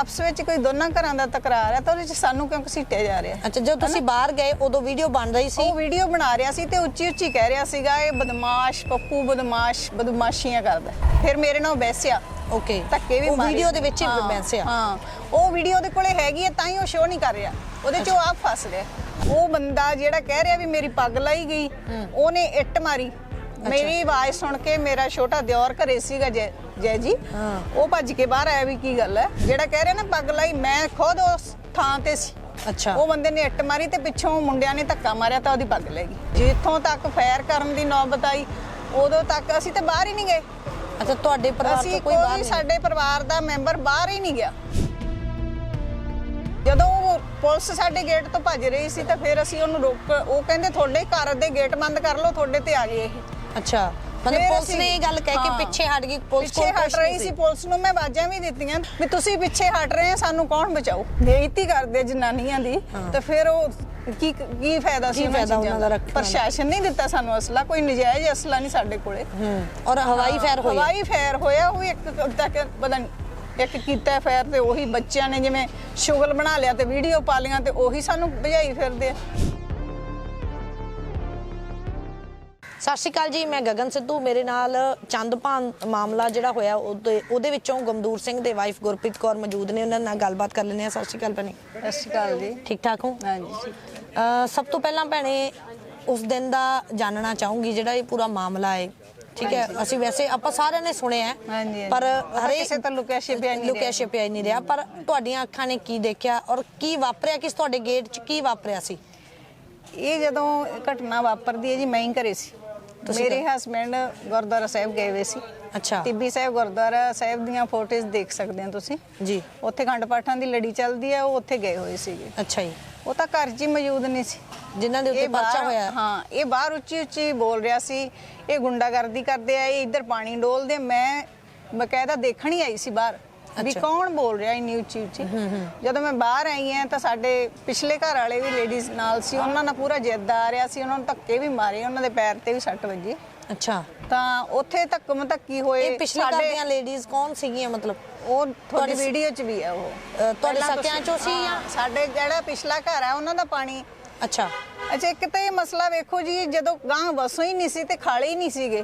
ਆਪਸ ਵਿੱਚ ਕੋਈ ਦੋਨਾਂ ਘਰਾਂ ਦਾ ਤਕਰਾਰ ਹੈ ਤਾਂ ਉਹਦੇ ਵਿੱਚ ਸਾਨੂੰ ਕਿਉਂ ਘਸੀਟਿਆ ਜਾ ਰਿਹਾ? ਅੱਛਾ ਜਦੋਂ ਤੁਸੀਂ ਬਾਹਰ ਗਏ ਉਦੋਂ ਵੀਡੀਓ ਬਣ ਰਹੀ ਸੀ? ਉਹ ਵੀਡੀਓ ਬਣਾ ਰਿਹਾ ਸੀ ਤੇ ਉੱਚੀ ਉੱਚੀ ਕਹਿ ਰਿਹਾ ਸੀਗਾ ਇਹ ਬਦਮਾਸ਼ ਪੱਪੂ ਬਦਮਾਸ਼ ਬਦਮਾਸ਼ੀਆਂ ਕਰਦਾ ਫਿਰ ਮੇਰੇ ਨਾਲ ਬੈਸਿਆ ਓਕੇ ਧੱਕੇ ਵੀ ਉਹ ਮਾਰੇ। ਵੀਡੀਓ ਦੇ ਵਿੱਚ ਹੀ ਹਾਂ, ਬੈਂਸਿਆ ਹਾਂ। ਉਹ ਵੀਡੀਓ ਉਹਦੇ ਕੋਲੇ ਹੈਗੀ ਹੈ ਤਾਂ ਹੀ ਉਹ ਸ਼ੋਅ ਨਹੀਂ ਕਰ ਰਿਹਾ। ਉਹਦੇ 'ਚ ਉਹ ਆਪ ਫਸ ਰਿਹਾ। ਉਹ ਬੰਦਾ ਜਿਹੜਾ ਕਹਿ ਰਿਹਾ ਵੀ ਮੇਰੀ ਪੱਗ ਲਾਈ ਗਈ ਉਹਨੇ ਇੱਟ ਮਾਰੀ। ਮੇਰੀ ਆਵਾਜ਼ ਸੁਣ ਕੇ ਮੇਰਾ ਛੋਟਾ ਦਿਓਰ ਘਰੇ ਸੀਗਾ ਜੈ ਜੈ ਜੀ। ਉਹ ਭੱਜ ਕੇ ਬਾਹਰ ਆਇਆ ਵੀ ਕੀ ਗੱਲ ਹੈ? ਜਿਹੜਾ ਕਹਿ ਰਿਹਾ ਨਾ ਪੱਗ ਲਾਈ ਮੈਂ ਖੁਦ ਉਸ ਥਾਂ ਤੇ ਸੀ। ਅੱਛਾ। ਉਹ ਬੰਦੇ ਨੇ ਇੱਟ ਮਾਰੀ ਤੇ ਪਿੱਛੋਂ ਮੁੰਡਿਆਂ ਨੇ ਧੱਕਾ ਮਾਰਿਆ ਤਾਂ ਉਹਦੀ ਪੱਗ ਲੈ ਗਈ। ਜਿੱਥੋਂ ਤੱਕ ਫਾਇਰ ਕਰਨ ਦੀ ਨੌਬਤ ਆਈ ਉਦੋਂ ਤੱਕ ਅਸੀਂ ਤੇ ਬਾਹਰ ਹੀ ਨਹੀਂ ਗਏ। ਅੱਛਾ ਤੁਹਾਡੇ ਪਰਿਵਾਰ ਤੋਂ ਕੋਈ ਬਾਹਰ ਨਹੀਂ ਸਾਡੇ ਪਰਿਵਾਰ ਦਾ ਮੈਂਬਰ ਬਾਹਰ ਹੀ ਨਹੀਂ ਗਿਆ। ਜਦੋਂ ਉਹ ਪੁਲਿਸ ਸਾਡੇ ਗੇਟ ਤੋਂ ਭੱਜ ਰਹੀ ਸੀ ਤਾਂ ਫਿਰ ਅਸੀਂ ਉਹਨੂੰ ਰੋਕ ਉਹ ਕਹਿੰਦੇ ਤੁਹਾਡੇ ਘਰ ਦੇ ਗੇਟ ਬੰਦ ਕਰ ਲਓ ਤੁਹਾਡੇ ਤੇ ਆ ਗਏ ਇਹ। ਅੱਛਾ ਮਤਲਬ ਫਿਰ ਪੁਲਿਸ ਨੇ ਇਹ ਗੱਲ ਕਹਿ ਕੇ ਹਾਂ। ਪਿੱਛੇ ਹਟ ਗਈ ਪੁਲਿਸ ਪਿੱਛੇ ਕੋਲ ਹਟ ਰਹੀ ਸੀ ਪੁਲਿਸ ਨੂੰ ਮੈਂ ਆਵਾਜ਼ਾਂ ਵੀ ਦਿੱਤੀਆਂ ਵੀ ਤੁਸੀਂ ਪਿੱਛੇ ਹਟ ਰਹੇ ਆ ਸਾਨੂੰ ਕੌਣ ਬਚਾਓ ਬੇਇੱਜ਼ਤੀ ਕਰਦੇ ਜਨਾਨੀਆਂ ਦੀ। ਤੇ ਫਿਰ ਉਹ ਕੀ ਕੀ ਫਾਇਦਾ ਸੀ ਕੀ ਫਾਇਦਾ ਚੀਜ਼ਾਂ ਉਹਨਾਂ ਦਾ ਰੱਖਣ ਦਾ? ਪ੍ਰਸ਼ਾਸਨ ਨਹੀਂ ਦਿੱਤਾ ਸਾਨੂੰ ਅਸਲਾ ਕੋਈ ਨਜਾਇਜ਼ ਅਸਲਾ ਨਹੀਂ ਸਾਡੇ ਕੋਲੇ। ਹੂੰ ਔਰ ਹਵਾਈ ਫਾਇਰ ਹੋਈ। ਹਵਾਈ ਫਾਇਰ ਹੋਇਆ ਉਹ ਇੱਕ ਤੱਕ ਪਤਾ ਨਹੀਂ ਇੱਕ ਕੀਤਾ ਫਾਇਰ ਤੇ ਉਹੀ ਬੱਚਿਆਂ ਨੇ ਜਿਵੇਂ ਸ਼ੁਗਲ ਬਣਾ ਲਿਆ ਤੇ ਵੀਡੀਓ ਪਾ ਲੀਆਂ ਤੇ ਉਹੀ ਸਾਨੂੰ ਭਜਾਈ ਫਿਰਦੇ ਆ। ਸਤਿ ਸ਼੍ਰੀ ਅਕਾਲ ਜੀ ਮੈਂ ਗਗਨ ਸਿੱਧੂ। ਮੇਰੇ ਨਾਲ ਚੰਦਪਾਨ ਮਾਮਲਾ ਜਿਹੜਾ ਹੋਇਆ ਉਹਦੇ ਵਿੱਚੋਂ ਗਮਦੂਰ ਸਿੰਘ ਦੇ ਵਾਈਫ ਗੁਰਪ੍ਰੀਤ ਕੌਰ ਮੌਜੂਦ ਨੇ। ਉਹਨਾਂ ਨਾਲ ਗੱਲਬਾਤ ਕਰ ਲੈਂਦੇ ਆ ਸਤਿ ਸ਼੍ਰੀ ਅਕਾਲ ਭੈਣੇ। ਸਤਿ ਸ਼੍ਰੀ ਅਕਾਲ ਜੀ। ਠੀਕ ਠਾਕ ਹੋ? ਹਾਂਜੀ ਸਭ ਤੋਂ ਪਹਿਲਾਂ ਭੈਣੇ ਉਸ ਦਿਨ ਦਾ ਜਾਣਨਾ ਚਾਹੂੰਗੀ ਜਿਹੜਾ ਇਹ ਪੂਰਾ ਮਾਮਲਾ ਹੈ। ਠੀਕ ਹੈ? ਅਸੀਂ ਵੈਸੇ ਆਪਾਂ ਸਾਰਿਆਂ ਨੇ ਸੁਣਿਆ। ਪਰ ਆਪਾਂ ਹਰੇ ਕਿਸੇ ਤੋਂ ਲੁਕਿਆ ਛਿਪਿਆ ਨਹੀਂ ਲੁਕਿਆ। ਛਿਪਿਆ ਨਹੀਂ ਰਿਹਾ। ਪਰ ਤੁਹਾਡੀਆਂ ਅੱਖਾਂ ਨੇ ਕੀ ਦੇਖਿਆ ਔਰ ਕੀ ਵਾਪਰਿਆ? ਕਿਸ ਤੁਹਾਡੇ ਗੇਟ 'ਚ ਕੀ ਵਾਪਰਿਆ ਸੀ? ਇਹ ਜਦੋਂ ਘਟਨਾ ਵਾਪਰਦੀ ਹੈ ਜੀ ਮੈਂ ਹੀ ਘਰੇ ਸੀ। ਮੇਰੇ ਹਸਬੰਡ ਗੁਰਦੁਆਰਾ ਸਾਹਿਬ ਗਏ ਹੋਏ ਸੀ। ਅੱਛਾ। ਟਿੱਬੀ ਸਾਹਿਬ ਗੁਰਦੁਆਰਾ ਸਾਹਿਬ ਦੀਆਂ ਫੋਟੋਜ਼ ਦੇਖ ਸਕਦੇ ਹੋ ਤੁਸੀਂ। ਜੀ। ਉੱਥੇ ਖੰਡ ਪਾਠਾਂ ਦੀ ਲੜੀ ਚੱਲਦੀ ਹੈ ਉਹ ਉੱਥੇ ਗਏ ਹੋਏ ਸੀਗੇ। ਅੱਛਾ ਜੀ। ਉਹ ਤਾਂ ਘਰ 'ਚ ਹੀ ਮੌਜੂਦ ਨਹੀਂ ਸੀ। ਜਿਨ੍ਹਾਂ ਦੇ ਉੱਤੇ ਇਹ ਪਰਚਾ ਬਾਹਰ- ਹੋਇਆ ਹਾਂ। ਇਹ ਬਾਹਰ ਉੱਚੀ ਉੱਚੀ ਬੋਲ ਰਿਹਾ ਸੀ। ਇਹ ਗੁੰਡਾਗਰਦੀ ਕਰਦੇ ਆ ਇਹ ਇੱਧਰ ਪਾਣੀ ਡੋਲਦੇ ਮੈਂ ਬਕਾਇਦਾ ਦੇਖਣ ਹੀ ਆਈ ਸੀ ਬਾਹਰ। ਵੀ। ਕੌਣ ਬੋਲ ਰਿਹਾ ਇੰਨੀ ਉੱਚੀ ਉੱਚੀ? ਜਦੋਂ ਮੈਂ ਬਾਹਰ ਆਈ ਹਾਂ ਤਾਂ ਸਾਡੇ ਪਿਛਲੇ ਘਰ ਵਾਲੇ ਵੀ ਲੇਡੀਜ਼ ਨਾਲ ਸੀ। ਉਹਨਾਂ ਨਾਲ ਪੂਰਾ ਜਿੱਦ ਆ ਰਿਹਾ ਸੀ। ਉਹਨਾਂ ਨੂੰ ਧੱਕੇ ਵੀ ਮਾਰੇ ਉਹਨਾਂ ਦੇ ਪੈਰ ਤੇ ਵੀ ਸੱਟ ਵੱਜੀ। ਅੱਛਾ। ਤਾਂ ਉੱਥੇ ਧੱਕਮ ਧੱਕੀ ਹੋਏ ਇਹ ਪਿਛਲੇ ਘਰ ਦੀਆਂ ਲੇਡੀਜ਼ ਕੌਣ ਸੀਗੀਆਂ ਮਤਲਬ? ਉਹ ਤੁਹਾਡੀ ਵੀਡੀਓ 'ਚ ਵੀ ਹੈ ਉਹ। ਤੁਹਾਡੇ ਸਕਿਆਂ ਚੋਂ ਸੀ ਜਾਂ? ਸਾਡੇ ਜਿਹੜਾ ਪਿਛਲਾ ਘਰ ਹੈ ਉਹਨਾਂ ਦਾ ਪਾਣੀ। ਅੱਛਾ। ਅੱਛਾ ਇੱਕ ਤਾਂ ਇਹ ਮਸਲਾ ਵੇਖੋ ਜੀ ਜਦੋਂ ਗਾਂ ਵਸੋਂ ਹੀ ਨਹੀਂ ਸੀ ਤੇ ਖਾਲੇ ਹੀ ਨਹੀਂ ਸੀਗੇ।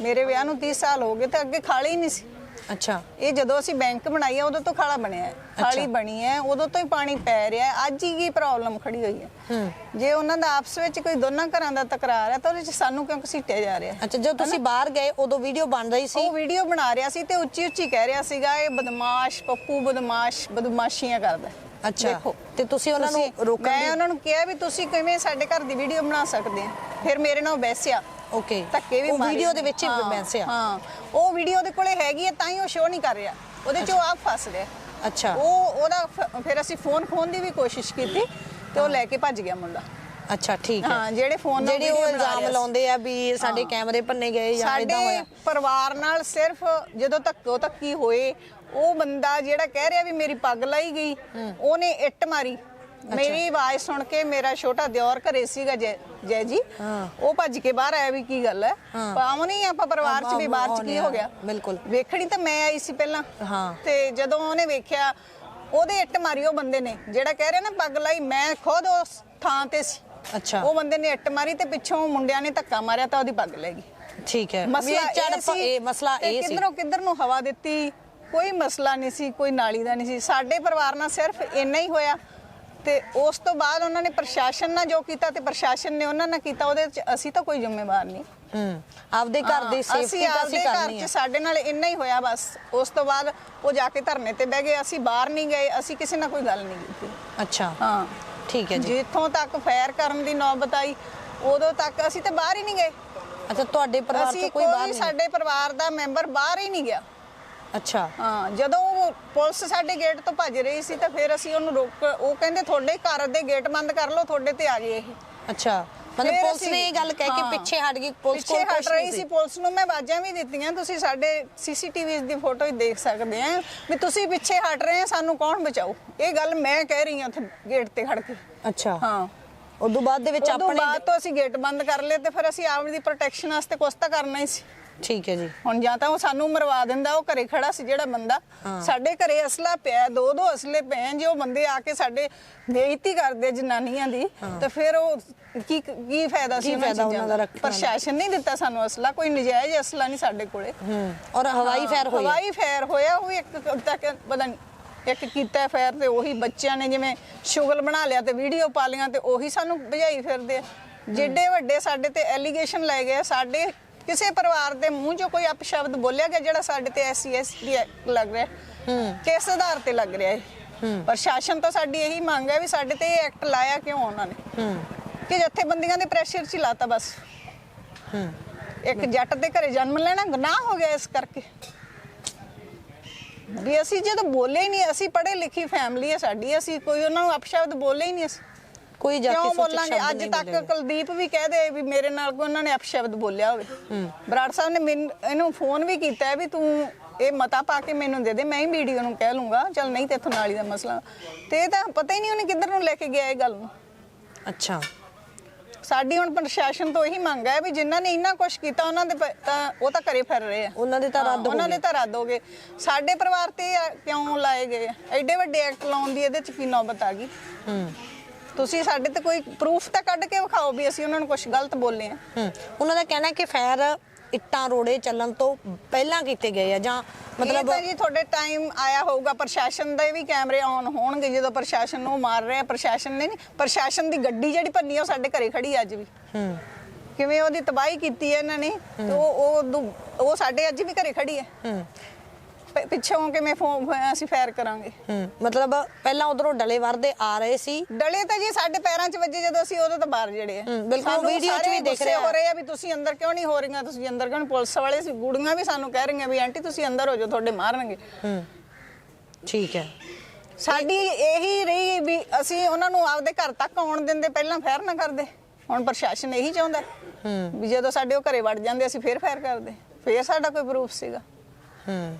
ਮੇਰੇ ਵਿਆਹ ਨੂੰ 30 ਸਾਲ ਹੋ ਗਏ ਤੇ ਅੱਗੇ ਖਾਲੇ ਹੀ ਨਹੀਂ ਸੀ। ਅੱਛਾ। ਇਹ ਜਦੋਂ ਅਸੀਂ ਬੈਂਕ ਬਣਾਈ ਹੈ ਉਦੋਂ ਤੋਂ ਖਾਲਾ ਬਣਿਆ ਹੈ। ਖਾਲੀ ਬਣੀ ਹੈ ਉਦੋਂ ਤੋਂ ਹੀ ਪਾਣੀ ਪੈ ਰਿਹਾ ਹੈ। ਅੱਜ ਹੀ ਕੀ ਪ੍ਰੋਬਲਮ ਖੜੀ ਹੋਈ ਹੈ। ਹੂੰ। ਜੇ ਉਹਨਾਂ ਦਾ ਆਪਸ ਵਿੱਚ ਕੋਈ ਦੋਨਾਂ ਘਰਾਂ ਦਾ ਤਕਰਾਰ ਹੈ ਤਾਂ ਉਹਦੇ ਵਿੱਚ ਸਾਨੂੰ ਕਿਉਂ ਘਸੀਟਿਆ ਜਾ ਰਿਹਾ ਅੱਛਾ ਜਦੋਂ ਤੁਸੀਂ ਬਾਹਰ ਗਏ ਉਦੋਂ ਵੀਡੀਓ ਬਣ ਰਹੀ ਸੀ। ਉਹ ਵੀਡੀਓ ਬਣਾ ਰਿਹਾ ਸੀ ਤੇ ਉੱਚੀ ਉੱਚੀ ਕਹਿ ਰਿਹਾ ਸੀਗਾ ਇਹ ਬਦਮਾਸ਼ ਪੱਪੂ ਬਦਮਾਸ਼ ਬਦਮਾਸ਼ੀਆਂ ਕਰਦਾ। ਅੱਛਾ। ਦੇਖੋ ਤੇ ਤੁਸੀਂ ਉਹਨਾਂ ਨੂੰ ਤੁਸੀਂ- ਰੋਕਣ ਮੈਂ ਦੀ ਉਹਨਾਂ ਨੂੰ ਕਿਹਾ ਵੀ ਤੁਸੀਂ ਕਿਵੇਂ ਸਾਡੇ ਘਰ ਦੀ ਵੀਡੀਓ ਬਣਾ ਸਕਦੇ ਆ। ਫਿਰ ਮੇਰੇ ਨਾਲ ਬੈਸਿਆ। ਓਕੇ ਧੱਕੇ ਵੀ ਮਾਰੇ ਵੀਡੀਓ ਦੇ ਵਿੱਚ ਹੀ ਹਾਂ, ਬੈਂਸਿਆ। ਹਾਂ। ਉਹ ਵੀਡੀਓ ਦੇ ਕੋਲੇ ਹੈਗੀ ਹੈ ਤਾਂ ਹੀ ਉਹ ਸ਼ੋਅ ਨਹੀਂ ਕਰ ਰਿਹਾ। ਉਹਦੇ 'ਚ ਉਹ ਆਪ ਫਸ ਰਿਹਾ ਅੱਛਾ। ਉਹ ਉਹਦਾ ਫ- ਫਿਰ ਅਸੀਂ ਫੋਨ ਖੋਣ ਦੀ ਵੀ ਕੋਸ਼ਿਸ਼ ਕੀਤੀ ਤੇ ਉਹ ਲੈ ਕੇ ਭੱਜ ਗਿਆ ਮੁੰਡਾ। ਅੱਛਾ ਠੀਕ ਹੈ। ਹਾਂ ਜਿਹੜੇ ਫੋਨ ਨਾਲ ਜਿਹੜੇ ਉਹ ਇਲਜ਼ਾਮ। ਲਾਉਂਦੇ ਆ ਵੀ ਸਾਡੇ ਕੈਮਰੇ ਭੰਨੇ ਗਏ ਜਾਂ ਇਦਾਂ ਸਾਡੇ ਹੋਇਆ। ਪਰਿਵਾਰ ਨਾਲ ਸਿਰਫ ਜਦੋਂ ਧੱਕੋ ਧੱਕੀ ਹੋਏ ਉਹ ਬੰਦਾ ਜਿਹੜਾ ਕਹਿ ਰਿਹਾ ਵੀ ਮੇਰੀ ਪੱਗ ਲਾਈ ਗਈ ਉਹਨੇ ਇੱਟ ਮਾਰੀ। ਮੇਰੀ ਆਵਾਜ਼ ਸੁਣ ਕੇ ਮੇਰਾ ਛੋਟਾ ਦਿਓਰ ਘਰੇ ਸੀਗਾ ਜੈ ਜੈ। ਉਹ ਭੱਜ ਕੇ ਬਾਹਰ ਆਇਆ ਵੀ ਕੀ ਗੱਲ ਹੈ? ਹਾਂ। ਪਾਵਨ ਹੀ ਆਪਾਂ ਪਰਿਵਾਰ ਚ ਵੀ ਬਾਹਰ ਚ ਕੀ ਹੋ ਗਿਆ। ਬਿਲਕੁਲ। ਵੇਖਣੀ ਤਾਂ ਮੈਂ ਆਈ ਸੀ ਪਹਿਲਾਂ। ਹਾਂ। ਤੇ ਜਦੋਂ ਉਹਨੇ ਵੇਖਿਆ ਉਹਦੇ ਇੱਟ ਮਾਰੀ ਉਹ ਬੰਦੇ ਨੇ ਜਿਹੜਾ ਕਹਿ ਰਿਹਾ ਨਾ ਪੱਗ ਲਾਈ ਮੈਂ ਖੁਦ ਉਸ ਥਾਂ ਤੇ ਸੀ। ਅੱਛਾ। ਉਹ ਬੰਦੇ ਨੇ ਇੱਟ ਮਾਰੀ ਤੇ ਪਿੱਛੋਂ ਮੁੰਡਿਆਂ ਨੇ ਧੱਕਾ ਮਾਰਿਆ ਤਾਂ ਉਹਦੀ ਪੱਗ ਲੈ ਗਈ। ਠੀਕ ਹੈ। ਮਸਲਾ ਇਹ ਸੀ ਇਹ ਮਸਲਾ ਇਹ ਸੀ। ਕਿੱਧਰੋਂ ਕਿੱਧਰ ਨੂੰ ਹਵਾ ਦਿੱਤੀ ਕੋਈ ਮਸਲਾ ਨਹੀਂ ਸੀ ਕੋਈ ਨਾਲੀ ਦਾ ਨਹੀਂ ਸੀ। ਸਾਡੇ ਪਰਿਵਾਰ ਨਾਲ ਸਿਰਫ ਇੰਨਾ ਹੀ ਹੋਇਆ ਤੇ ਉਸ ਤੋਂ ਬਾਅਦ ਉਹਨਾਂ ਨੇ ਪ੍ਰਸ਼ਾਸਨ ਨਾਲ ਜੋ ਕੀਤਾ ਤੇ ਪ੍ਰਸ਼ਾਸਨ ਨੇ ਉਹਨਾਂ ਨਾਲ ਕੀਤਾ ਉਹਦੇ ਵਿੱਚ ਅਸੀਂ ਤਾਂ ਕੋਈ ਜ਼ਿੰਮੇਵਾਰ ਨਹੀਂ। ਹੂੰ ਆਪਦੇ ਘਰ ਦੀ ਸੇਫਟੀ ਤਾਂ ਅਸੀਂ ਆਪਦੇ ਘਰ ਕਰਨੀ 'ਚ ਹੈ। ਸਾਡੇ ਨਾਲ ਇੰਨਾ ਹੀ ਹੋਇਆ ਬਸ। ਉਸ ਤੋਂ ਬਾਅਦ ਉਹ ਜਾ ਕੇ ਧਰਨੇ ਤੇ ਬਹਿ ਗਏ ਅਸੀਂ ਬਾਹਰ ਨਹੀਂ ਗਏ ਅਸੀਂ ਕਿਸੇ ਨਾਲ ਕੋਈ ਗੱਲ ਨਹੀਂ ਕੀਤੀ। ਅੱਛਾ। ਹਾਂ। ਠੀਕ ਹੈ ਜੀ। ਜਿੱਥੋਂ ਤੱਕ ਫਾਇਰ ਕਰਨ ਦੀ ਨੌਬਤ ਆਈ ਉਦੋਂ ਤੱਕ ਅਸੀਂ ਤਾਂ ਬਾਹਰ ਹੀ ਨਹੀਂ ਗਏ। ਅੱਛਾ ਤੁਹਾਡੇ ਪਰਿਵਾਰ ਤੋਂ ਕੋਈ ਬਾਹਰ ਨਹੀਂ ਸਾਡੇ ਪਰਿਵਾਰ ਦਾ ਮੈਂਬਰ ਬਾਹਰ ਹੀ ਨਹੀਂ ਗਿਆ। ਅੱਛਾ। ਹਾਂ ਜਦੋਂ ਪੁਲਿਸ ਸਾਡੇ ਗੇਟ ਤੋਂ ਭੱਜ ਰਹੀ ਸੀ ਤਾਂ ਫਿਰ ਅਸੀਂ ਉਹਨੂੰ ਰੋਕ ਉਹ ਕਹਿੰਦੇ ਤੁਹਾਡੇ ਘਰ ਦੇ ਗੇਟ ਬੰਦ ਕਰ ਲਓ ਤੁਹਾਡੇ ਤੇ ਆ ਗਏ ਇਹ। ਅੱਛਾ। ਮਤਲਬ ਪੁਲਿਸ ਨੇ ਇਹ ਗੱਲ ਕਹਿ ਕੇ। ਪਿੱਛੇ ਹਟ ਗਈ ਪੁਲਿਸ ਪਿੱਛੇ ਕੋਲ ਰਹੀ ਨਹੀਂ ਸੀ। ਪੁਲਿਸ ਨੂੰ ਮੈਂ ਆਵਾਜ਼ਾਂ ਵੀ ਦਿੱਤੀਆਂ ਤੁਸੀਂ ਸਾਡੇ ਸੀਸੀਟੀਵੀ ਦੀ ਫੋਟੋ ਹੀ ਦੇਖ ਸਕਦੇ ਆ ਵੀ ਤੁਸੀਂ ਪਿੱਛੇ ਹਟ ਰਹੇ ਆ ਸਾਨੂੰ ਕੌਣ ਬਚਾਓ ਇਹ ਗੱਲ ਮੈਂ ਕਹਿ ਰਹੀ ਹਾਂ ਉੱਥੇ ਗੇਟ ਤੇ ਖੜ ਕੇ। ਅੱਛਾ। ਹਾਂ। ਉਦੋਂ ਬਾਅਦ ਦੇ ਵਿੱਚ ਉਦੋਂ ਆਪਣੇ ਬਾਅਦ ਤੋਂ ਅਸੀਂ ਗੇਟ ਬੰਦ ਕਰ ਲਏ ਤੇ ਫਿਰ ਅਸੀਂ ਆਪਣੀ ਪ੍ਰੋਟੈਕਸ਼ਨ ਵਾਸਤੇ ਕੁਛ ਤਾਂ ਕਰਨਾ ਹੀ ਸੀ। ਠੀਕ ਹੈ ਜੀ। ਹੁਣ ਜਾਂ ਤਾਂ ਉਹ ਸਾਨੂੰ ਮਰਵਾ ਦਿੰਦਾ ਉਹ ਘਰੇ ਖੜਾ ਸੀ ਜਿਹੜਾ ਬੰਦਾ। ਸਾਡੇ ਘਰੇ ਅਸਲਾ ਪਿਆ ਦੋ ਦੋ ਅਸਲੇ ਪਏ ਜੇ ਉਹ ਬੰਦੇ ਆ ਕੇ ਸਾਡੇ ਬੇਇੱਜ਼ਤੀ ਕਰਦੇ ਜਨਾਨੀਆਂ ਦੀ ਤੇ ਫਿਰ ਉਹ ਕੀ ਕੀ ਫਾਇਦਾ ਸੀ ਫਾਇਦਾ ਉਹਨਾਂ ਦਾ? ਪ੍ਰਸ਼ਾਸਨ ਨਹੀਂ ਦਿੱਤਾ ਸਾਨੂੰ ਅਸਲਾ ਕੋਈ ਨਜਾਇਜ਼ ਅਸਲਾ ਨਹੀਂ ਸਾਡੇ ਕੋਲੇ। ਔਰ ਹਵਾਈ ਫੈਰ ਹੋਈ ਹਵਾਈ ਫੇਰ ਹੋਇਆ ਉਹ ਇੱਕ ਤੱਕ ਪਤਾ ਨਹੀਂ ਇੱਕ ਕੀਤਾ ਫੇਰ ਤੇ ਉਹੀ ਬੱਚਿਆਂ ਨੇ ਜਿਵੇਂ ਸ਼ੁਗਲ ਬਣਾ ਲਿਆ ਤੇ ਵੀਡੀਓ ਪਾ ਲੀਆਂ ਤੇ ਉਹੀ ਸਾਨੂੰ ਭਜਾਈ ਫਿਰਦੇ ਆ। ਜਿੱਡੇ ਵੱਡੇ ਸਾਡੇ ਤੇ ਐਲੀਗੇਸ਼ਨ ਲੈ ਗਏ ਸਾਡੇ ਕਿਸੇ ਪਰਿਵਾਰ ਦੇ ਮੂੰਹ ਚੋਂ ਕੋਈ ਅਪਸ਼ਬਦ ਬੋਲਿਆ ਗਿਆ ਜਿਹੜਾ ਸਾਡੇ ਤੇ ਐਸਸੀ ਐਸਟੀ ਲੱਗ ਰਿਹਾ ਹੂੰ? ਕਿਸ ਆਧਾਰ ਤੇ ਲੱਗ ਰਿਹਾ ਹੈ। ਪ੍ਰਸ਼ਾਸਨ ਤੋਂ ਸਾਡੀ ਇਹੀ ਮੰਗ ਹੈ ਵੀ ਸਾਡੇ ਤੇ ਇਹ ਐਕਟ ਲਾਇਆ ਕਿਉਂ ਉਹਨਾਂ ਨੇ? ਹੂੰ। ਕਿ ਜਥੇਬੰਦੀਆਂ ਦੇ ਪ੍ਰੈਸ਼ਰ 'ਚ ਹੀ ਲਾਤਾ ਬਸ। ਹੂੰ। ਇੱਕ ਜੱਟ ਦੇ ਘਰੇ ਜਨਮ ਲੈਣਾ ਗੁਨਾਹ ਹੋ ਗਿਆ ਇਸ ਕਰਕੇ। ਵੀ ਅਸੀਂ ਜਦੋਂ ਬੋਲੇ ਹੀ ਨਹੀਂ ਅਸੀਂ ਪੜ੍ਹੇ ਲਿਖੀ ਫੈਮਿਲੀ ਹੈ ਸਾਡੀ ਅਸੀਂ ਕੋਈ ਉਹਨਾਂ ਨੂੰ ਅਪਸ਼ਬਦ ਬੋਲੇ ਹੀ ਨਹੀਂ ਅਸੀਂ। ਕੋਈ ਜਾ ਕੇ ਕਿਉਂ ਸੋਚੇ ਬੋਲਾਂਗੇ? ਸ਼ਬਦ ਅੱਜ ਨਹੀਂ ਤੱਕ ਬੋਲੇ। ਕੁਲਦੀਪ ਵੀ ਕਹਦੇ ਵੀ ਮੇਰੇ ਨਾਲ ਕੋਈ ਉਹਨਾਂ ਨੇ ਅਪਸ਼ਬਦ ਬੋਲਿਆ ਹੋਵੇ। ਬਰਾੜ ਸਾਹਿਬ ਨੇ ਮੈਨੂੰ ਇਹਨੂੰ ਫੋਨ ਵੀ ਕੀਤਾ ਹੈ ਵੀ ਤੂੰ ਇਹ ਮਤਾ ਪਾ ਕੇ ਮੈਨੂੰ ਦੇ ਦੇ ਮੈਂ ਹੀ ਵੀਡੀਓ ਨੂੰ ਕਹਿ ਲੂੰਗਾ। ਚਲ ਨਹੀਂ ਤੇ ਇੱਥੋਂ ਨਾਲੀ ਦਾ ਮਸਲਾ। ਤੇ ਇਹ ਤਾਂ ਪਤਾ ਹੀ ਨਹੀਂ ਉਹਨੇ ਕਿੱਧਰ ਨੂੰ ਲੈ ਕੇ ਗਿਆ ਇਹ ਗੱਲ ਨੂੰ। ਅੱਛਾ। ਸਾਡੀ ਹੁਣ ਪ੍ਰਸ਼ਾਸਨ ਤੋਂ ਇਹੀ ਮੰਗ ਹੈ ਵੀ ਜਿਨ੍ਹਾਂ ਨੇ ਇੰਨਾ ਕੁਝ ਕੀਤਾ ਉਹਨਾਂ ਦੇ ਪ- ਤਾਂ ਉਹ ਤਾਂ ਘਰੇ ਫਿਰ ਰਹੇ ਆ। ਉਹਨਾਂ ਦੇ ਤਾਂ ਰੱਦ ਹੋ ਉਹਨਾਂ ਦੇ ਤਾਂ ਰੱਦ ਹੋ ਗਏ। ਸਾਡੇ ਪਰਿਵਾਰ ਤੇ ਇਹ ਕਿਉਂ ਲਾਏ ਗਏ ਆ? ਐਡੇ ਵੱਡੇ ਐਕਟ ਲਾਉਣ ਦੀ ਇਹਦੇ ਚ ਕੀ ਨੌਬਤ ਆ ਗਈ? ਹੂੰ। ਤੁਸੀਂ ਸਾਡੇ ਤੇ ਕੋਈ ਪ੍ਰੂਫ ਤਾਂ ਕੱਢ ਕੇ ਵਿਖਾਓ ਵੀ ਅਸੀਂ ਉਹਨਾਂ ਨੂੰ ਕੁਝ ਗਲਤ ਬੋਲੇ ਆ। ਉਹਨਾਂ ਦਾ ਕਹਿਣਾ ਕਿ ਫੈਰ ਇੱਟਾਂ ਰੋੜੇ ਚੱਲਣ ਤੋਂ ਪਹਿਲਾਂ ਕੀਤੇ ਗਏ ਆ ਜਾਂ ਮਤਲਬ ਜੀ ਤੁਹਾਡੇ ਟਾਈਮ ਆਇਆ ਹੋਊਗਾ ਪ੍ਰਸ਼ਾਸਨ ਦੇ ਵੀ ਕੈਮਰੇ ਆਨ ਹੋਣਗੇ ਜਦੋਂ ਪ੍ਰਸ਼ਾਸਨ ਨੂੰ ਮਾਰ ਰਿਹਾ ਪ੍ਰਸ਼ਾਸਨ ਨੇ ਨਹੀਂ ਪ੍ਰਸ਼ਾਸਨ ਦੀ ਗੱਡੀ ਜਿਹੜੀ ਭੰਨੀ ਆ ਉਹ ਸਾਡੇ ਘਰੇ ਖੜੀ ਅੱਜ ਵੀ। ਹੂੰ। ਕਿਵੇਂ ਉਹਦੀ ਤਬਾਹੀ ਕੀਤੀ ਹੈ ਇਹਨਾਂ ਨੇ ਤੇ ਉਹ ਉਹ ਸਾਡੇ ਅੱਜ ਵੀ ਘਰੇ ਖੜੀ ਹੈ। ਹੂੰ। ਪ- ਪਿੱਛੋਂ ਕਿਵੇਂ ਫੋਨ ਅਸੀਂ ਫਾਇਰ ਕਰਾਂਗੇ। ਹੂੰ ਮਤਲਬ ਪਹਿਲਾਂ ਉਧਰੋਂ ਡਲੇ ਵਰਦੇ ਆ ਰਹੇ ਸੀ। ਡਲੇ ਤਾਂ ਜੀ ਸਾਡੇ ਪੈਰਾਂ 'ਚ ਵੱਜੇ ਜਦੋਂ ਅਸੀਂ ਉਦੋਂ ਤਾਂ ਬਾਹਰ ਜਿਹੜੇ ਆ। ਹੂੰ, ਬਿਲਕੁਲ, ਸਾਨੂੰ ਵੀਡੀਓ 'ਚ ਸਾਰੇ ਵੀ ਦਿਖ ਗੁੱਸੇ ਰਿਹਾ। ਹੋ ਰਹੇ ਆ ਵੀ ਤੁਸੀਂ ਅੰਦਰ ਕਿਉਂ ਨਹੀਂ ਹੋ ਰਹੀਆਂ? ਤੁਸੀਂ ਅੰਦਰ ਕਿਉਂ ਨਹੀਂ? ਪੁਲਿਸ ਵਾਲੇ ਸੀ ਗੁੜੀਆਂ ਵੀ ਸਾਨੂੰ ਕਹਿ ਰਹੀਆਂ ਵੀ ਆਂਟੀ ਤੁਸੀਂ ਅੰਦਰ ਹੋ ਜਾਓ ਤੁਹਾਡੇ ਮਾਰਨਗੇ। ਹੂੰ ਠੀਕ ਹੈ। ਸਾਡੀ ਇਹੀ ਰਹੀ ਵੀ ਅਸੀਂ ਉਹਨਾਂ ਨੂੰ ਆਪਦੇ ਘਰ ਤੱਕ ਆਉਣ ਦਿੰਦੇ ਪਹਿਲਾਂ ਫਾਇਰ ਨਾ ਕਰਦੇ। ਹੁਣ ਪ੍ਰਸ਼ਾਸਨ ਇਹੀ ਚਾਹੁੰਦਾ ਹੂੰ ਵੀ ਜਦੋਂ ਸਾਡੇ ਉਹ ਘਰੇ ਵੜ ਜਾਂਦੇ ਅਸੀਂ ਫੇਰ ਫਾਇਰ ਕਰਦੇ। ਫੇਰ ਸਾਡਾ ਕੋਈ ਪ੍ਰੂਫ ਸੀਗਾ। ਹੂੰ।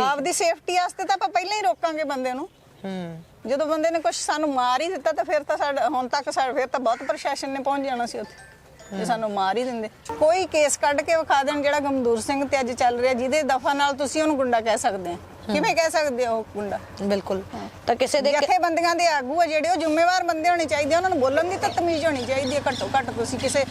ਆਪਦੀ ਸੇਫਟੀ ਵਾਸਤੇ ਤਾਂ ਆਪਾਂ ਪਹਿਲਾਂ ਹੀ ਰੋਕਾਂਗੇ ਬੰਦੇ ਨੂੰ। ਹੂੰ। ਜਦੋਂ ਬੰਦੇ ਨੇ ਕੁਝ ਸਾਨੂੰ ਮਾਰ ਹੀ ਦਿੱਤਾ ਤਾਂ ਫਿਰ ਤਾਂ ਸਾਡਾ ਹੁਣ ਤੱਕ ਸਾਡਾ ਫਿਰ ਤਾਂ ਬਹੁਤ ਪ੍ਰਸ਼ਾਸਨ ਨੇ ਪਹੁੰਚ ਜਾਣਾ ਸੀ ਉੱਥੇ। ਜੇ ਸਾਨੂੰ ਮਾਰ ਹੀ ਦਿੰਦੇ। ਕੋਈ ਕੇਸ ਕੱਢ ਕੇ ਵਿਖਾ ਦੇਣ ਜਿਹੜਾ ਗਮਦੂਰ ਸਿੰਘ ਤੇ ਅੱਜ ਚੱਲ ਰਿਹਾ ਜਿਹਦੇ ਦਫਾ ਨਾਲ ਤੁਸੀਂ ਉਹਨੂੰ ਗੁੰਡਾ ਕਹਿ ਸਕਦੇ ਆ। ਕਿਵੇਂ ਕਹਿ ਸਕਦੇ ਹੋ ਉਹ ਗੁੰਡਾ? ਬਿਲਕੁਲ। ਤਾਂ ਕਿਸੇ ਦੇ ਜਥੇਬੰਦੀਆਂ ਦੇ ਆਗੂ ਆ ਜਿਹੜੇ ਉਹ ਜ਼ਿੰਮੇਵਾਰ ਬੰਦੇ ਹੋਣੇ ਚਾਹੀਦੇ ਉਹਨਾਂ ਨੂੰ ਬੋਲਣ ਦੀ ਤਾਂ ਤਮੀਜ਼ ਹੋਣੀ ਚਾਹੀਦੀ ਹੈ। ਘੱਟੋ ਘੱਟ ਤੁਸੀਂ ਕਿਸੇ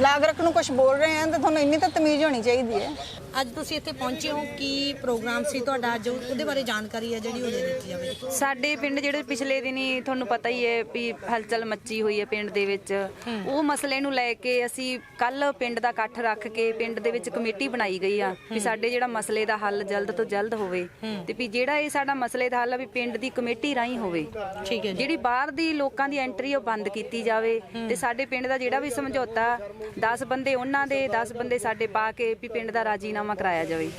ਲਾਗਰਕ ਨੂੰ ਕੁਝ ਬੋਲ ਰਹੇ ਆ ਤਾਂ ਤੁਹਾਨੂੰ ਇੰਨੀ ਤਾਂ ਤਮੀਜ਼ ਹੋਣੀ ਚਾਹੀਦੀ ਹੈ। ਅੱਜ ਤੁਸੀਂ ਇੱਥੇ ਪਹੁੰਚੇ ਹੋ ਕੀ ਪ੍ਰੋਗਰਾਮ ਸੀ ਤੁਹਾਡਾ? ਅੱਜ ਉਹਦੇ ਬਾਰੇ ਜਾਣਕਾਰੀ ਹੈ ਜਿਹੜੀ ਉਹ ਦੇ ਦਿੱਤੀ ਜਾਵੇ। ਸਾਡੇ ਪਿੰਡ ਜਿਹੜੇ ਪਿਛਲੇ ਦਿਨੀ ਤੁਹਾਨੂੰ ਪਤਾ ਹੀ ਹੈ ਵੀ ਹਲਚਲ ਮੱਚੀ ਹੋਈ ਹੈ ਪਿੰਡ ਦੇ ਵਿੱਚ। ਉਹ ਮਸਲੇ ਨੂੰ ਲੈ ਕੇ ਅਸੀਂ ਕੱਲ ਪਿੰਡ ਦਾ ਇਕੱਠ ਰੱਖ ਕੇ ਪਿੰਡ ਦੇ ਵਿੱਚ ਕਮੇਟੀ ਬਣਾਈ ਗਈ ਆ ਵੀ ਸਾਡੇ ਜਿਹੜਾ ਮਸਲੇ ਦਾ ਹੱਲ ਜਲਦ ਤੋਂ ਜਲਦ ਹੋਵੇ ਤੇ ਵੀ ਜਿਹੜਾ ਇਹ ਸਾਡਾ ਮਸਲੇ ਦਾ ਹੱਲ ਆ ਵੀ ਪਿੰਡ ਦੀ ਕਮੇਟੀ ਰਾਹੀਂ ਹੋਵੇ। ਠੀਕ ਹੈ ਜਿਹੜੀ ਬਾਹਰ ਦੀ ਲੋਕਾਂ ਦੀ ਐਂਟਰੀ ਉਹ ਬੰਦ ਕੀਤੀ ਜਾਵੇ ਤੇ ਸਾਡੇ ਪਿੰਡ ਦਾ ਜਿਹੜਾ ਵੀ ਸਮਝੌਤਾ 10 ਬੰਦੇ ਉਹਨਾਂ ਦੇ 10 ਬੰਦੇ ਸਾਡੇ ਪਾ ਕੇ ਵੀ ਪਿੰਡ ਦਾ ਰਾਜੀਨਾਮਾ ਕਰਾਇਆ ਜਾਵੇ।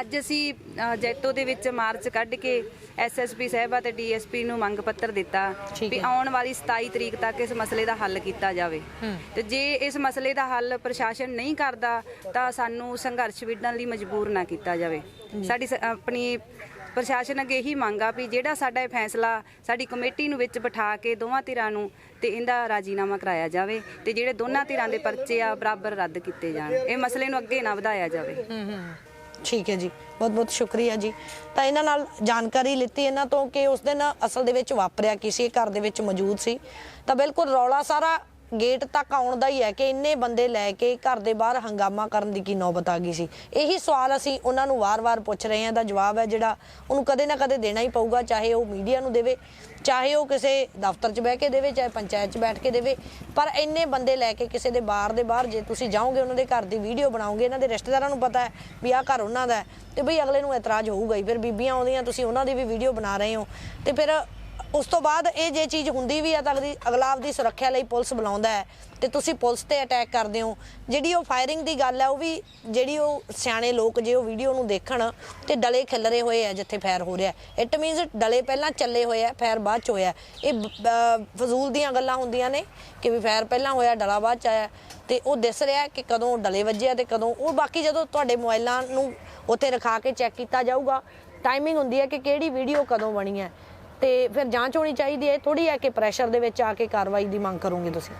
ਅੱਜ ਅਸੀਂ ਜੈਤੋ ਦੇ ਵਿੱਚ ਮਾਰਚ ਕੱਢ ਕੇ ਐਸਐਸਪੀ ਸਾਹਿਬਾ ਤੇ ਡੀਐਸਪੀ ਨੂੰ ਮੰਗ ਪੱਤਰ ਦਿੱਤਾ ਵੀ ਆਉਣ ਵਾਲੀ 27 ਤਰੀਕ ਤੱਕ ਇਸ ਮਸਲੇ ਦਾ ਹੱਲ ਕੀਤਾ ਜਾਵੇ। ਤੇ ਜੇ ਇਸ ਮਸਲੇ ਦਾ ਹੱਲ ਪ੍ਰਸ਼ਾਸਨ ਨਹੀਂ ਕਰਦਾ ਤਾਂ ਸਾਨੂੰ ਸੰਘਰਸ਼ ਵਿੱਢਣ ਲਈ ਮਜਬੂਰ ਨਾ ਕੀਤਾ ਜਾਵੇ। ਸਾਡੀ ਆਪਣੀ ਪ੍ਰਸ਼ਾਸਨ ਅੱਗੇ ਇਹੀ ਮੰਗ ਆ ਵੀ ਜਿਹੜਾ ਸਾਡਾ ਇਹ ਫੈਸਲਾ ਸਾਡੀ ਕਮੇਟੀ ਨੂੰ ਵਿੱਚ ਬਿਠਾ ਕੇ ਦੋਵਾਂ ਧਿਰਾਂ ਨੂੰ ਤੇ ਇਹਦਾ ਰਾਜੀਨਾਮਾ ਕਰਾਇਆ ਜਾਵੇ ਤੇ ਜਿਹੜੇ ਦੋਨਾਂ ਧਿਰਾਂ ਦੇ ਪਰਚੇ ਆ ਬਰਾਬਰ ਰੱਦ ਕੀਤੇ ਜਾਣ। ਇਹ ਮਸਲੇ ਨੂੰ ਅੱਗੇ ਨਾ ਵਧਾਇਆ ਜਾਵੇ। ਠੀਕ ਹੈ ਜੀ। ਬਹੁਤ ਬਹੁਤ ਸ਼ੁਕਰੀਆ ਜੀ। ਤਾਂ ਇਹਨਾਂ ਨਾਲ ਜਾਣਕਾਰੀ ਲਿੱਤੀ ਇਹਨਾਂ ਤੋਂ ਕਿ ਉਸ ਦਿਨ ਅਸਲ ਦੇ ਵਿੱਚ ਵਾਪਰਿਆ ਕੀ ਸੀ ਘਰ ਦੇ ਵਿੱਚ ਮੌਜੂਦ ਸੀ। ਤਾਂ ਬਿਲਕੁਲ ਰੌਲਾ ਸਾਰਾ ਗੇਟ ਤੱਕ ਆਉਣ ਦਾ ਹੀ ਹੈ ਕਿ ਇੰਨੇ ਬੰਦੇ ਲੈ ਕੇ ਘਰ ਦੇ ਬਾਹਰ ਹੰਗਾਮਾ ਕਰਨ ਦੀ ਕੀ ਨੌਬਤ ਆ ਗਈ ਸੀ। ਇਹੀ ਸਵਾਲ ਅਸੀਂ ਉਹਨਾਂ ਨੂੰ ਵਾਰ-ਵਾਰ ਪੁੱਛ ਰਹੇ ਹਾਂ। ਦਾ ਜਵਾਬ ਹੈ ਜਿਹੜਾ ਉਹਨੂੰ ਕਦੇ ਨਾ ਕਦੇ ਦੇਣਾ ਹੀ ਪਊਗਾ, ਚਾਹੇ ਉਹ ਮੀਡੀਆ ਨੂੰ ਦੇਵੇ, ਚਾਹੇ ਉਹ ਕਿਸੇ ਦਫ਼ਤਰ 'ਚ ਬਹਿ ਕੇ ਦੇਵੇ, ਚਾਹੇ ਪੰਚਾਇਤ 'ਚ ਬੈਠ ਕੇ ਦੇਵੇ। ਪਰ ਇੰਨੇ ਬੰਦੇ ਲੈ ਕੇ ਕਿਸੇ ਦੇ ਬਾਹਰ ਦੇ ਬਾਹਰ ਜੇ ਤੁਸੀਂ ਜਾਓਗੇ, ਉਹਨਾਂ ਦੇ ਘਰ ਦੀ ਵੀਡੀਓ ਬਣਾਓਗੇ, ਇਹਨਾਂ ਦੇ ਰਿਸ਼ਤੇਦਾਰਾਂ ਨੂੰ ਪਤਾ ਹੈ ਵੀ ਆਹ ਘਰ ਉਹਨਾਂ ਦਾ ਤੇ ਬਈ ਅਗਲੇ ਨੂੰ ਇਤਰਾਜ਼ ਹੋਊਗਾ ਹੀ। ਫਿਰ ਬੀਬੀਆਂ ਆਉਂਦੀਆਂ, ਤੁਸੀਂ ਉਹਨਾਂ ਦੀ ਵੀ ਵੀਡੀਓ ਬਣਾ ਰਹੇ ਹੋ। ਤੇ ਫਿਰ ਉਸ ਤੋਂ ਬਾਅਦ ਇਹ ਜੇ ਚੀਜ਼ ਹੁੰਦੀ ਵੀ ਆ ਤਾਂ ਅਗਲੀ ਅਗਲਾ ਆਪਦੀ ਸੁਰੱਖਿਆ ਲਈ ਪੁਲਿਸ ਬੁਲਾਉਂਦਾ ਹੈ ਤੇ ਤੁਸੀਂ ਪੁਲਿਸ ਤੇ ਅਟੈਕ ਕਰਦੇ ਹੋ। ਜਿਹੜੀ ਉਹ ਫਾਇਰਿੰਗ ਦੀ ਗੱਲ ਹੈ ਉਹ ਵੀ ਜਿਹੜੀ ਉਹ ਸਿਆਣੇ ਲੋਕ ਜੇ ਉਹ ਵੀਡੀਓ ਨੂੰ ਦੇਖਣ ਤੇ ਡਲੇ ਖਿਲਰੇ ਹੋਏ ਆ ਜਿੱਥੇ ਫਾਇਰ ਹੋ ਰਿਹਾ ਇਟ ਮੀਨਸ ਡਲੇ ਪਹਿਲਾਂ ਚੱਲੇ ਹੋਏ ਆ ਫਾਇਰ ਬਾਅਦ ਚ ਹੋਇਆ। ਇਹ ਬ- ਫਜ਼ੂਲ ਦੀਆਂ ਗੱਲਾਂ ਹੁੰਦੀਆਂ ਨੇ ਕਿ ਵੀ ਫਾਇਰ ਪਹਿਲਾਂ ਹੋਇਆ, ਡਲਾ ਬਾਅਦ ਚ ਆਇਆ। ਤੇ ਉਹ ਦਿਸ ਰਿਹਾ ਕਿ ਕਦੋਂ ਡਲੇ ਵੱਜਿਆ ਤੇ ਕਦੋਂ ਉਹ ਬਾਕੀ ਜਦੋਂ ਤੁਹਾਡੇ ਮੋਬਾਈਲਾਂ ਨੂੰ ਉੱਥੇ ਰਖਾ ਕੇ ਚੈੱਕ ਕੀਤਾ ਜਾਊਗਾ ਟਾਈਮਿੰਗ ਹੁੰਦੀ ਹੈ ਕਿ ਕਿਹੜੀ ਵੀਡੀਓ ਕਦੋਂ ਬਣੀ ਹੈ। ਤੇ ਫਿਰ ਜਾਂਚ ਹੋਣੀ ਚਾਹੀਦੀ ਹੈ ਥੋੜੀ ਹੈ ਕਿ ਪ੍ਰੈਸ਼ਰ ਦੇ ਵਿੱਚ ਆ ਕੇ ਕਾਰਵਾਈ ਦੀ ਮੰਗ ਕਰੋਗੇ ਤੁਸੀਂ?